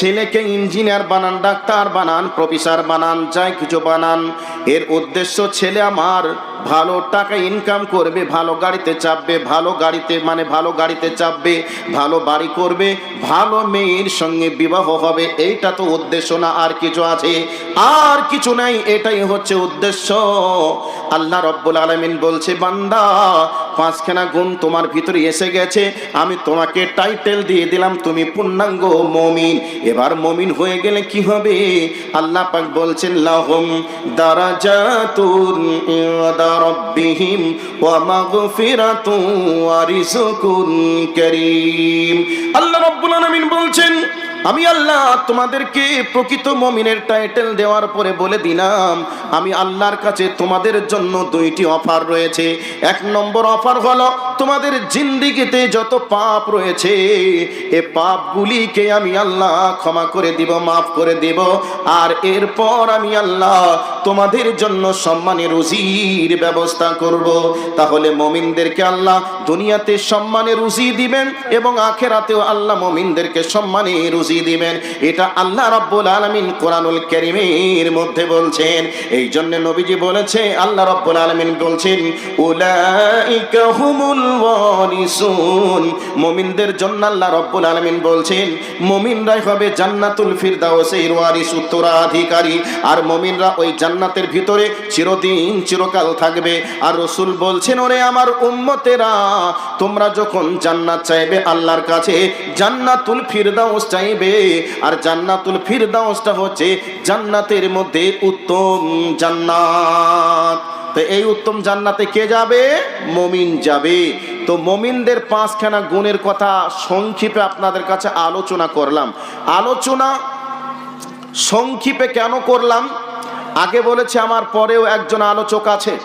ছেলেকে ইঞ্জিনিয়ার বানান, ডাক্তার বানান, প্রফেসর বানান, যাই কিছু বানান। এর উদ্দেশ্য ছেলে আমার ভালো টাকা ইনকাম করবে, ভালো গাড়িতে চাপবে, ভালো গাড়িতে মানে ভালো গাড়িতে চাপবে, ভালো বাড়ি করবে, ভালো মেয়ের সঙ্গে বিবাহ হবে, এইটা তো উদ্দেশ্য না, আর কিছু আছে। আর কিছু নাই, এটাই হচ্ছে উদ্দেশ্য। আল্লাহ রব্বুল আলমিন বলছে, বান্দা পাঁচখানা গুণ তোমার ভিতরে এসে গেছে। আমি তোমাকে টাইটেল দিয়ে দিলাম, তুমি পূর্ণাঙ্গ মমিন। এবার মমিন হয়ে গেলে কি হবে? আল্লাহ পাক বলছেন, লাহম দারাজাতুন ইনদা রাব্বিহিম ওয়া মাগফিরাতুন ওয়া রিজকুন কারীম। আল্লাহ রাব্বুল আলামিন বলছেন আমি আল্লাহ তোমাদেরকে প্রকৃত মমিনের টাইটেল দেওয়ার পরে বলে দিলাম, আমি আল্লাহর কাছে তোমাদের জন্য দুইটি অফার রয়েছে। এক নম্বর অফার হলো, তোমাদের জিন্দিগিতে যত পাপ রয়েছে, এ পাপগুলিকে আমি আল্লাহ ক্ষমা করে দিব, মাফ করে দিব। আর এরপর আমি আল্লাহ তোমাদের জন্য সম্মানে রুজির ব্যবস্থা করব। তাহলে মমিনদেরকে আল্লাহ দুনিয়াতে সম্মানে রুজি দিবেন এবং আখেরাতেও আল্লাহ মমিনদেরকে সম্মানে রুজি দিবেন। এটা আল্লাহ রাব্বুল আলামিন কোরআনুল কারীমের মধ্যে বলছেন। এই জন্য নবীজি বলেছে, আল্লাহ রাব্বুল আলামিন বলছেন, উলাইকা হুমুল ওয়ারিসুন। মুমিনদের জন্য আল্লাহ রাব্বুল আলামিন বলছেন, মুমিনরাই হবে জান্নাতুল ফিরদাউসের ওয়ারিস, উত্তরাধিকারী। আর মুমিনরা ওই জান্নাতের ভিতরে চিরদিন, চিরকাল থাকবে। আর রসুল বলছেন, ওরে আমার উম্মতেরা, তোমরা যখন জান্নাত চাইবে আল্লাহর কাছে, জান্নাতুল ফিরদাউস চাইবে। আর জান্নাতুল ফিরদাউসটা হচ্ছে জান্নাতের মধ্যে উত্তম জান্নাত। তো এই উত্তম জান্নাতে কে যাবে? মমিন যাবে। তো মমিনদের পাঁচখানা গুণের কথা সংক্ষেপে আপনাদের কাছে আলোচনা করলাম। আলোচনা সংক্ষেপে কেন করলাম? আগে বলেছে, আমার পরেও একজন আলোচক আছে।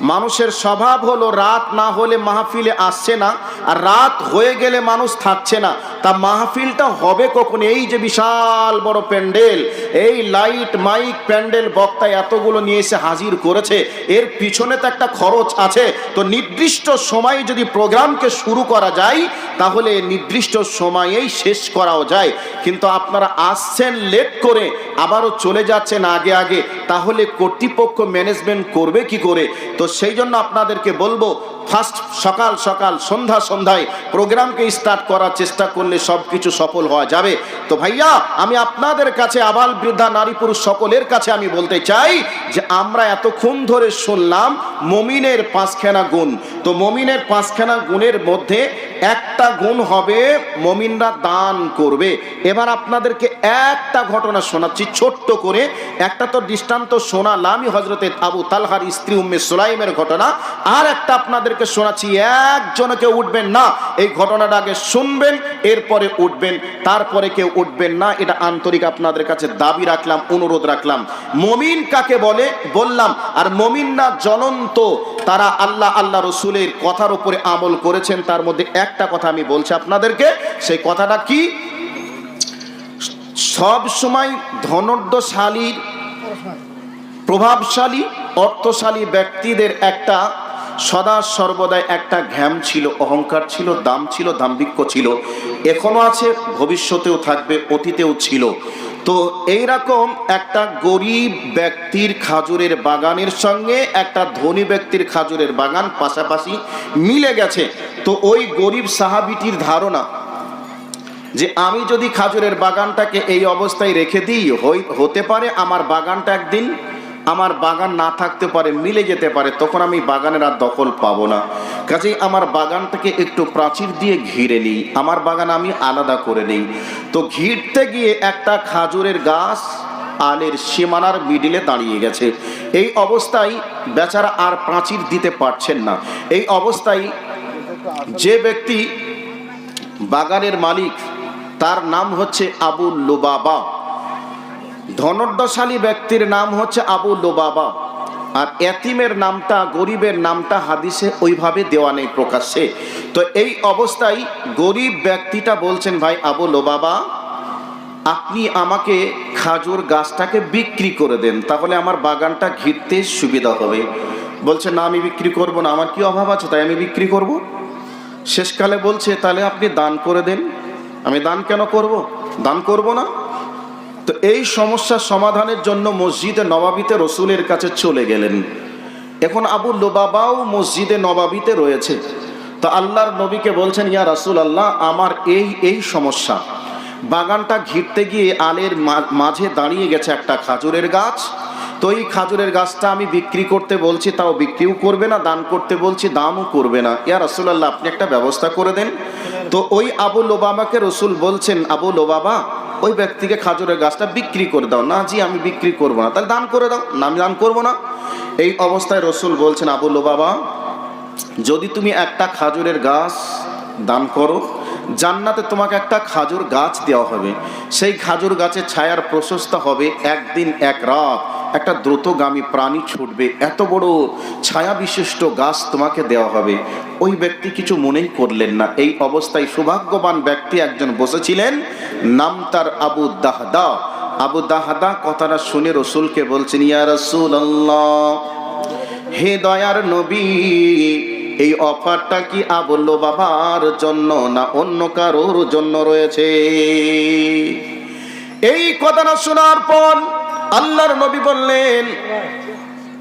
মানুষের স্বভাব হলো, রাত না হলে মাহফিলে আসছে না, আর রাত হয়ে গেলে মানুষ থাকছে না। তা মাহফিলটা হবে কখন? এই যে বিশাল বড় প্যান্ডেল, এই লাইট মাইক প্যান্ডেল বক্তা এতগুলো নিয়ে এসে হাজির করেছে, এর পিছনে তো একটা খরচ আছে। তো নির্দিষ্ট সময়ে যদি প্রোগ্রামকে শুরু করা যায়, তাহলে নির্দিষ্ট সময়েই শেষ করাও যায়। কিন্তু আপনারা আসছেন লেট করে, আবারও চলে যাচ্ছেন আগে আগে, তাহলে কর্তৃপক্ষ ম্যানেজমেন্ট করবে কি করে? তো সেই জন্য আপনাদেরকে বলব ফার্স্ট সকাল সকাল সন্ধ্যা সন্ধ্যায় প্রোগ্রামকে স্টার্ট করার চেষ্টা করলে সব কিছু সফল হওয়া যাবে। তো ভাইয়া, আমি আপনাদের কাছে আবাল বৃদ্ধা, নারী পুরুষ সকলের কাছে আমি বলতে চাই যে আমরা এতক্ষণ ধরে শুনলাম মমিনের পাঁচখানা গুণ। তো মমিনের পাঁচখানা গুণের মধ্যে একটা গুণ হবে, মমিনরা দান করবে। এবার আপনাদেরকে একটা ঘটনা শোনাচ্ছি ছোট্ট করে। একটা তো দৃষ্টান্ত শোনালামই হজরতে আবু তালহার স্ত্রী উম্মে সুলাইমের ঘটনা। আর একটা আপনাদেরকে শোনাচ্ছি, একজনকে উঠবেন না। এই ঘটনাটা আগে শুনবেন, এরপরে উঠবেন। তারপরে কেউ উঠবেন না, এটা আন্তরিক আপনাদের কাছে দাবি রাখলাম, অনুরোধ রাখলাম। মমিন কাকে বলে? বললাম, আর মমিন না জ্বলন্ত, তারা আল্লাহ আল্লাহ রসুলের কথার উপরে আমল করেছেন, তার মধ্যে একটা কথা আমি বলছি আপনাদেরকে, সেই কথাটা কি? সব সময় ধনর্দশালীর প্রভাবশালী, অর্থশালী ব্যক্তিদের একটা, সদা সর্বদাই একটা ঘ্যাম ছিল, অহংকার ছিল, দাম ছিল, দাম্ভিক্য ছিল, এখনও আছে, ভবিষ্যতেও থাকবে, অতীতেও ছিল। তো এইরকম একটা গরিব ব্যক্তির খাজুরের বাগানের সঙ্গে, একটা ধনী ব্যক্তির খাজুরের বাগান পাশাপাশি মিলে গেছে। তো ওই গরিব সাহাবিটির ধারণা যে আমি যদি খাজুরের বাগানটাকে এই অবস্থায় রেখে দিই হতে পারে আমার বাগানটা একদিন, আমার বাগান না থাকতে পারে, মিলে যেতে পারে, তখন আমি বাগানের আর দখল পাবো না। কাজেই আমার বাগানটাকে একটু প্রাচীর দিয়ে ঘিরে নিই, আমার বাগান আমি আলাদা করে নিই। তো ঘিরতে গিয়ে একটা খাজুরের গাছ আলের সীমানার মিডিলে দাঁড়িয়ে গেছে। এই অবস্থায় বেচারা আর প্রাচীর দিতে পারছেন না। এই অবস্থায় যে ব্যক্তি বাগানের মালিক, তার নাম হচ্ছে আবু লোবাবা। ধনর্দশালী ব্যক্তির নাম হচ্ছে আবু লোবাবা। আর এতিমের নামটা, গরিবের নামটা হাদিসে ওইভাবে দেওয়া নেই প্রকাশ্যে। তো এই অবস্থায় গরিব ব্যক্তিটা বলছেন, ভাই আবু লোবাবা, আপনি আমাকে খাজুর গাছটাকে বিক্রি করে দেন, তাহলে আমার বাগানটা ঘিরতে সুবিধা হবে। বলছে, না, আমি বিক্রি করব না। আমার কি অভাব আছে? তাই আমি বিক্রি করব? শেষকালে বলছে, তাহলে আপনি দান করে দেন। আমি দান কেন করব? দান করব না? তো এই সমস্যার সমাধানের জন্য মসজিদে নবাবিতে রসুলের কাছে চলে গেলেন। এখন আবু লোবাবাও মসজিদে নবাবিতে রয়েছে। তো আল্লাহর নবীকে বলছেন, ইয়া রাসুল আল্লাহ আমার এই এই সমস্যা। বাগানটা ঘিরতে গিয়ে আলের মাঝে দাঁড়িয়ে গেছে একটা খাজুরের গাছ। তো এই খাজুরের গাছটা আমি বিক্রি করতে বলছি, তাও বিক্রিও করবে না, দান করতে বলছি, দামও করবে না। ইয়া রাসুলাল্লাহ, আপনি একটা ব্যবস্থা করে দেন। তো ওই আবু লোবাবাকে রসুল বলছেন, আবু লোবাবা ওই ব্যক্তিকে খাজুরের গাছটা বিক্রি করে দাও। না জি, আমি বিক্রি করব না। তাহলে দান করে দাও। না, আমি দান করব না। এই অবস্থায় রসুল বলছেন, আবু লোবাবা যদি তুমি একটা খাজুরের গাছ দান করো, জান্নাতে তোমাকে একটা খাজুর গাছ দেওয়া হবে। সেই খাজুর গাছের ছায়ার প্রশস্ত হবে একদিন এক রাত। একটা দ্রুতগামী প্রাণী ছুটবে। এত বড় ছায়া বিশিষ্ট গাছ তোমাকে দেওয়া হবে। ওই ব্যক্তি কিছু মনেই করলেন না। এই অবস্থায় সৌভাগ্যবান ব্যক্তি একজন বসেছিলেন, নাম তার আবু দাহদা। আবু দাহদা কথাটা শুনে রসুলকে বলছেন, ইয়া রসুল হে দয়ার নবী, এই অফারটা কি আবল্য বাবার জন্য না অন্য কারোর জন্য রয়েছে? এই কথাটা শোনার পর আল্লাহর নবী বললেন,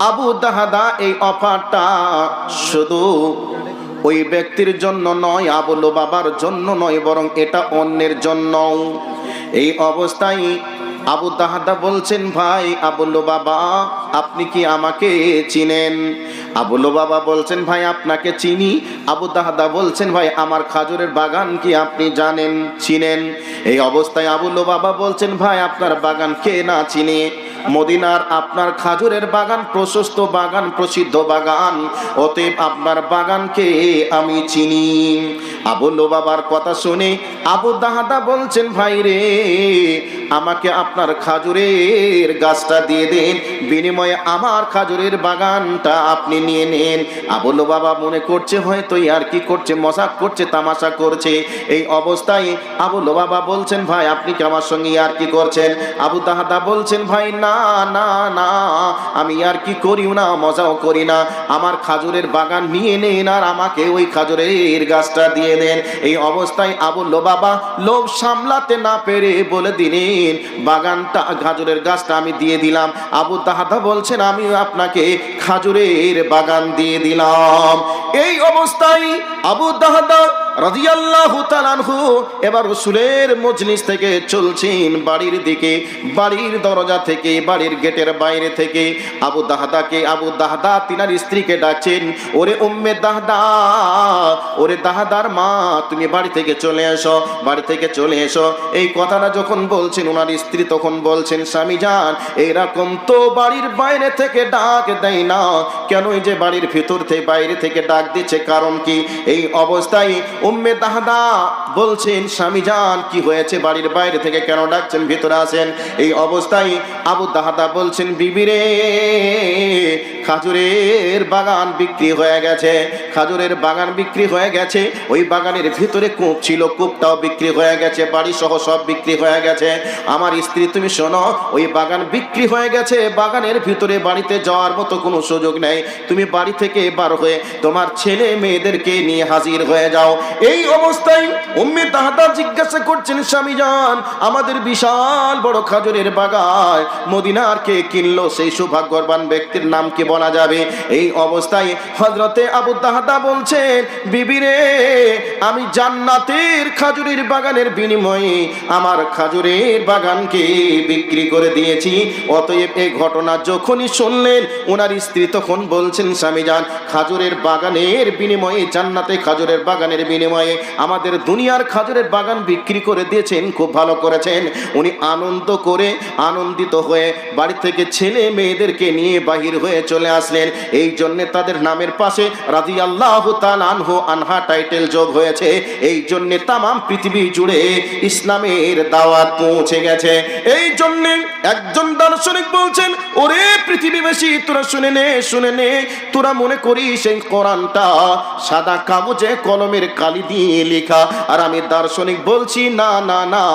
আবু দাহাদা, এই অফারটা শুধু ওই ব্যক্তির জন্য নয় আবুল বাবার জন্য নয়, বরং এটা অন্যের জন্য। এই অবস্থায় আবু দাহাদা বলছেন, ভাই আবুল বাবা আপনি কি আমাকে চিনেন? আবুল বাবা বলছেন, ভাই, আপনাকে চিনি। আবু দাহাদা বলছেন, ভাই, আমার খাজুরের বাগান কি আপনি জানেন, চিনেন? এই অবস্থায় আবুল বাবা বলছেন, ভাই, আপনার বাগান কে না চিনে? মদিনার আপনার খাজুরের বাগান, প্রশস্ত বাগান, প্রসিদ্ধ বাগান। অতএব আপনার বাগানকে আমি চিনি। আবুল বাবার কথা শুনে আবু দাহাদা বলছেন ভাই রে আমাকে আপনার খাজুরের গাছটা দিয়ে দেন। বিনিময়ে আমার খাজুরের বাগানটা আপনি নিয়ে নেন। আবুল বাবা মনে করছে, হয়তো আর কি করছে, মজাক করছে, তামাশা করছে। এই অবস্থায় আবুল বাবা বলছেন, ভাই, আপনি কি আমার সঙ্গে আর কি করছেন? আবু দাহাদা বলছেন, ভাই, না না না, আমি আর কি করিও না, মজাও করি না। আমার খাজুরের বাগান নিয়ে নেন আর আমাকে ওই খাজুরের গাছটা দিয়ে দেন। এই অবস্থায় আবুল বাবা লোভ সামলাতে না পেরে বলে দিলেন বাগানটা খাজুরের গাছটা আমি দিয়ে দিলাম। আবু দাহাদা বলছেন আমি আপনাকে খাজুরের বাগান দিয়ে দিলাম। এই অবস্থায় আবু দাহাদা রাদিয়াল্লাহু তাআলাহু এবার রসুলের মজলিস থেকে চলছেন বাড়ির দিকে, বাড়ির দরজা থেকে, বাড়ির গেটের বাইরে থেকে। আবু দাহদাকে, আবু তিনার স্ত্রীকে ডাকছেন, ওরে ওরে মা, তুমি বাড়ি থেকে চলে বাড়ি থেকে চলে এসো। এই কথাটা যখন বলছেন ওনার স্ত্রী তখন বলছেন, স্বামী যান, এরকম তো বাড়ির বাইরে থেকে ডাক দেয় না। কেন এই যে বাড়ির ভিতর থেকে, বাইরে থেকে ডাক দিচ্ছে, কারণ কি? এই অবস্থায় উম্মে দাহদা বলছেন, স্বামী যান কি হয়েছে? বাড়ির বাইরে থেকে কেন ডাকছেন? ভিতরে আসেন। এই অবস্থায় আবু দাহাদা বলছেন, বিবিরে, খাজুরের বাগান বিক্রি হয়ে গেছে। খাজুরের বাগান বিক্রি হয়ে গেছে। ওই বাগানের ভিতরে কূপ ছিল, কূপটাও বিক্রি হয়ে গেছে বাড়ি সহ সব বিক্রি হয়ে গেছে। আমার স্ত্রী, তুমি শোনো, ওই বাগান বিক্রি হয়ে গেছে, বাগানের ভিতরে বাড়িতে যাওয়ার মতো কোনো সুযোগ নেই। তুমি বাড়ি থেকে বার হয়ে তোমার ছেলে মেয়েদেরকে নিয়ে হাজির হয়ে যাও। এই অবস্থায় উম্মে তাহাদা জিজ্ঞাসা করছেন, স্বামী যান আমাদের বিশাল বড় খাজুরের বাগান মদিনার কে কিনলো? সেই সৌভাগ্যবান ব্যক্তির নাম কি বলা যাবে? এই অবস্থায় হজরতে আবু দাহাদা বলছেন বিবিরে আমি জান্নাতের খাজুরের বাগানের বিনিময়ে আমার খাজুরের বাগানকে বিক্রি করে দিয়েছি। অতএব এই ঘটনা যখনই শুনলেন ওনার স্ত্রী তখন বলছেন, স্বামী যান খাজুরের বাগানের বিনিময়ে জান্নাতে খাজুরের বাগানের বিনিময়ে আমাদের দুনিয়ার খাজুরের বাগান বিক্রি করে দিয়েছেন, খুব ভালো করেছেন। উনি আনন্দ করে আনন্দিত হয়ে বাড়ি থেকে ছেলে মেয়েদেরকে নিয়ে বাহির হয়ে চলে আসলেন। এই জন্যে তাদের নামের পাশে রাজি আল্লাহ আনহু আনহা টাইটেল যোগ হয়েছে। এই জন্যে তামাম পৃথিবী জুড়ে ইসলামের দাওয়াত পৌঁছে গেছে। এই জন্যে একজন দার্শনিক বলছেন, ওরে পৃথিবীবাসী, তোরা শুনে নে শুনে নে। তোরা মনে করিস এই কোরআনটা সাদা কাগজে, কলমের কালি দিয়ে লেখা। আর আমি দার্শনিক বলছি না না না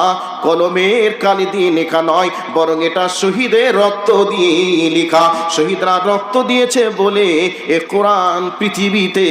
কলমের কালি দিয়ে লেখা নয়, বরং এটা শহীদের রক্ত দিয়ে লেখা। শহীদরা রক্ত দিয়েছে বলে এ কোরআন পৃথিবীতে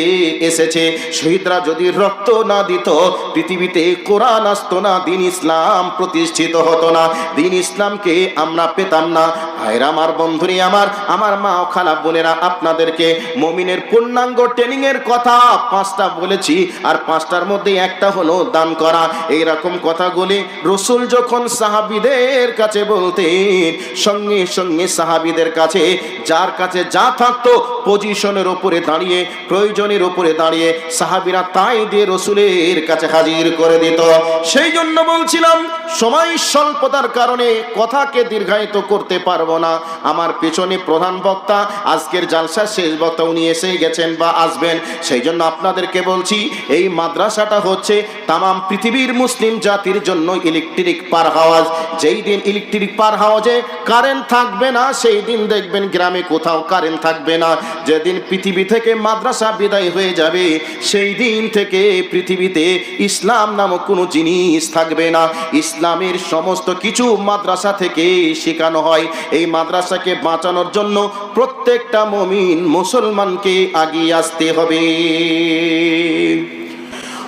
এসেছে। শহীদরা যদি রক্ত না দিত, পৃথিবীতে কোরআন আসতো না, দিন ইসলাম প্রতিষ্ঠিত হতো না। দিন ইসলামকে আমরা পেতাম না। ভাইরা, আমার বন্ধুরি, আমার আমার মা ও খালা বোনেরা, আপনাদেরকে মমিনের পূর্ণাঙ্গ ট্রেনিং এর কথা পাঁচটা বলেছি, আর পাঁচটার মধ্যে একটা হলো দান করা। এইরকম কথাগুলি রসুল যখন সাহাবিদের কাছে বলতেন, সঙ্গে সঙ্গে সাহাবিদের কাছে, যার কাছে যা থাকতো পজিশনের উপরে দাঁড়িয়ে, প্রয়োজনের উপরে দাঁড়িয়ে, সাহাবিরা তাই দিয়ে রসুলের কাছে হাজির করে দিত। সেই জন্য বলছিলাম, সময় স্বল্পতার কারণে কথাকে দীর্ঘায়িত করতে পারব না। আমার পেছনে প্রধান বক্তা, আজকের জালসার শেষ বক্তা উনি এসে গেছেন বা আসবেন। সেই জন্য আপনাদেরকে বলছি, এই মাদ্রাসাটা হচ্ছে তামাম পৃথিবীর মুসলিম জাতির জন্য ইলেকট্রিক পার হাওয়াজ যেই দিন ইলেকট্রিক পার হাওয়াজে কারেন্ট থাকবে না সেই দিন দেখবেন গ্রামে কোথাও কারেন্ট থাকবে না যেদিন পৃথিবী থেকে মাদ্রাসা বিদায় হয়ে যাবে সেই দিন থেকে পৃথিবীতে ইসলাম নামক কোনো জিনিস থাকবে না ইসলামের সমস্ত কিছু মাদ্রাসা থেকে শেখানো হয় এই মাদ্রাসাকে বাঁচানোর জন্য প্রত্যেকটা মমিন মুসলমানকে আগিয়ে আসতে হবে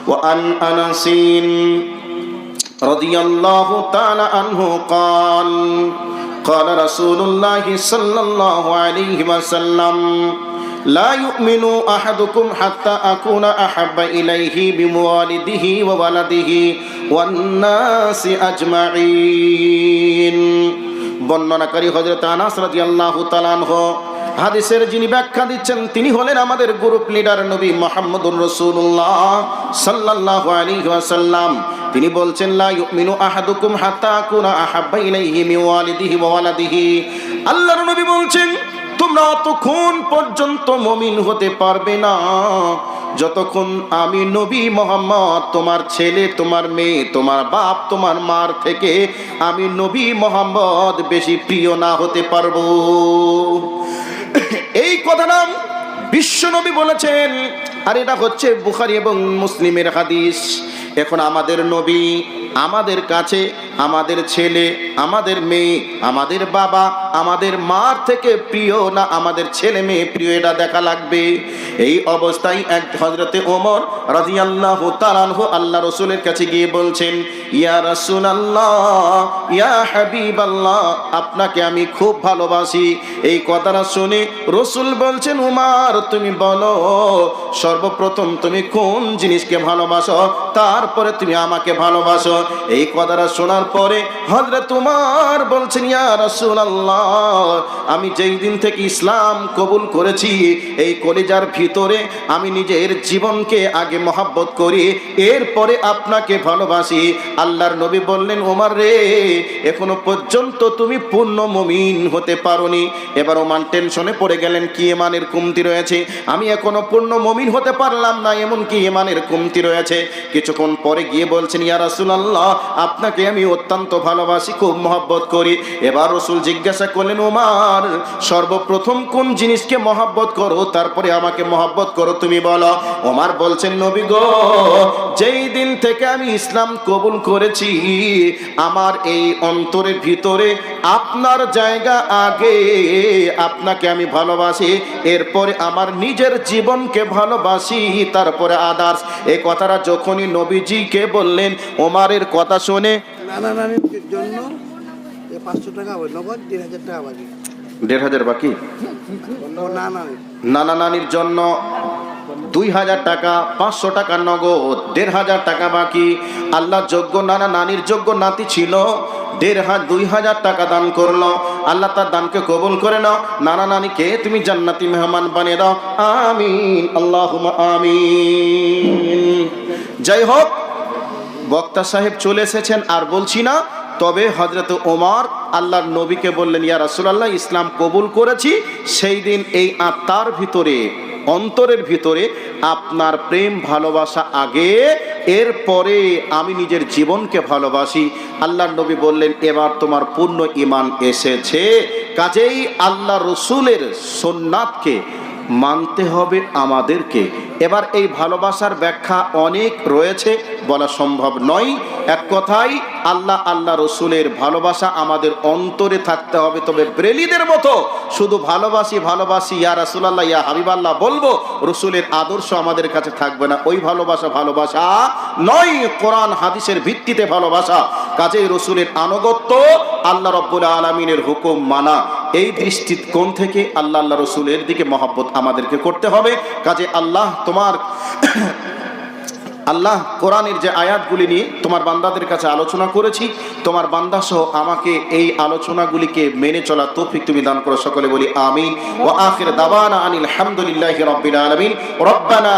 وعن أنس رضي الله تعالى عنه قال قال رسول الله صلى الله عليه وسلم لا يؤمن أحدكم حتى أكون أحب إليه بموالده وولده والناس أجمعين বর্ণনাকারী হজরত আনাস রাদিয়াল্লাহু তাআলা আনহু হাদিসের যিনি ব্যাখ্যা দিচ্ছেন তিনি হলেন আমাদের গ্রুপ লিডার নবী মোহাম্মদুর রসুল্লাহ সাল্লাল্লাহু আলাইহি ওয়াসাল্লাম তিনি বলছেন, লা ইউমিনু আহাদুকুম হাত্তা আকুনা আহাব্বা ইলাইহি মিন ওয়ালিদিহি ওয়া ওয়ালাদিহি। আল্লাহর নবী বলছেন, তোমরা অতক্ষণ পর্যন্ত মমিন হতে পারবে না। যতক্ষণ আমি নবী মোহাম্মদ, তোমার ছেলে, তোমার মেয়ে, তোমার বাপ, তোমার মার থেকে আমি নবী মোহাম্মদ বেশি প্রিয় না হতে পারব। এই কথা কথাটা বিশ্বনবী বলেছেন। আর এটা হচ্ছে বুখারি এবং মুসলিমের হাদিস। এখন আমাদের নবী, আমাদের কাছে, আমাদের ছেলে, আমাদের মেয়ে, আমাদের বাবা, আমাদের মার থেকে প্রিয় না আমাদের ছেলে মেয়ে প্রিয়, এটা দেখা লাগবে। এই অবস্থায় এক হজরতে ওমর রাজিয়াল্লাহু তাআলাহু আল্লাহ রসুলের কাছে গিয়ে বলছেন, ইয়া রসুল আল্লাহ ইয়া হাবিব আল্লাহ আপনাকে আমি খুব ভালোবাসি। এই কথাটা শুনে রসুল বলছেন, উমার, তুমি বলো, সর্বপ্রথম তুমি কোন জিনিসকে ভালোবাসো? তারপরে তুমি আমাকে ভালোবাসো। এই কথাটা শোনার পরে হজরত তোমার বলছেন আমি যেই দিন থেকে ইসলাম কবুল করেছি, এই কলিজার ভিতরে আমি নিজের জীবনকে আগে মহাব্বত করি, এরপরে আপনাকে ভালোবাসি। আল্লাহর নবী বললেন ওমার রে, এখনও পর্যন্ত তুমি পূর্ণ মমিন হতে পারোনি। এবার ওমান টেনশনে পড়ে গেলেন, কি এমানের কমতি রয়েছে? আমি এখনও পূর্ণ মমিন হতে পারলাম না এমন কি এমানের কমতি রয়েছে। কিছুক্ষণ পরে গিয়ে বলছেন, ইয়া রাসূলুল্লাহ, আপনাকে আমি অত্যন্ত ভালোবাসি, খুব মহব্বত করি। এবার রসুল জিজ্ঞাসা করলেন, ওমার, সর্বপ্রথম কোন জিনিসকে মহব্বত করো? তারপরে আমাকে মহব্বত করো, তুমি বলো। ওমার বলছেন, নবী গো, যেই দিন থেকে আমি ইসলাম কবুল করেছি, আমার এই অন্তরের ভিতরে আপনার জায়গা আগে আপনাকে আমি ভালোবাসি, এরপরে আমার নিজের জীবনকে ভালোবাসি, তারপরে আদার্স এই কথাটা যখনই নবীজিকে বললেন ওমারের কথা শুনে দেড় হাজার বাকি। নানি নানা। নানির জন্য দুই হাজার টাকা পাঁচশো টাকা নগদ দেড় হাজার টাকা বাকি। আল্লাহ যোগ্য নানা নানির যোগ্য নাতি ছিল দেড় হাজার দুই হাজার টাকা দান করল। আল্লাহ তার দানকে কবুল করে নাও। নানা নানিকে তুমি জান্নাতি মেহমান বানিয়ে দাও। আমিন আল্লাহ আমিন। যাই হোক, বক্তা সাহেব চলে এসেছেন আর বলছি না, তবে হজরত ওমর আল্লাহর নবীকে বললেন, ইয়া রাসূলুল্লাহ, ইসলাম কবুল করেছি, সেই দিন এই আত্মার ভিতরে, অন্তরের ভিতরে আপনার প্রেম, ভালোবাসা আগে, এরপরে আমি নিজের জীবনকে ভালোবাসি। আল্লাহর নবী বললেন, এবার তোমার পূর্ণ ইমান এসেছে। কাজেই আল্লাহ রসুলের সোননাথকে মানতে হবে আমাদেরকে। এবার এই ভালোবাসার ব্যাখ্যা অনেক রয়েছে, বলা সম্ভব নয়। এক কথায়, আল্লাহ আল্লাহ রসুলের ভালোবাসা আমাদের অন্তরে থাকতে হবে, তবে ব্রেলিদের মতো শুধু ভালোবাসি ভালোবাসি, ইয়া রাসুলাল্লাহ, ইয়া হাবিবাল্লাহ বলব, রসুলের আদর্শ আমাদের কাছে থাকবে না। ওই ভালোবাসা ভালোবাসা নয়, কোরআন, হাদিসের ভিত্তিতে ভালোবাসা। কাজেই রসুলের আনুগত্য আল্লাহ রব্বুল আলমিনের হুকুম মানা। এই দৃষ্টিকোণ থেকে আল্লাহ আল্লাহ রসুলের দিকে মহব্বত আমাদেরকে করতে হবে। কাজে আল্লাহ তোমার আল্লাহ কোরআনের যে আয়াতগুলি নিয়ে তোমার বান্দাদের কাছে আলোচনা করেছি, তোমার বান্দা সহ আমাকে এই আলোচনাগুলিকে মেনে চলা তৌফিক তুমি দান করো। সকলে বলি আমিন। ও আখির দাওয়ানা আনিল হামদুলিল্লাহি রাব্বিল আলামিন। রব্বানা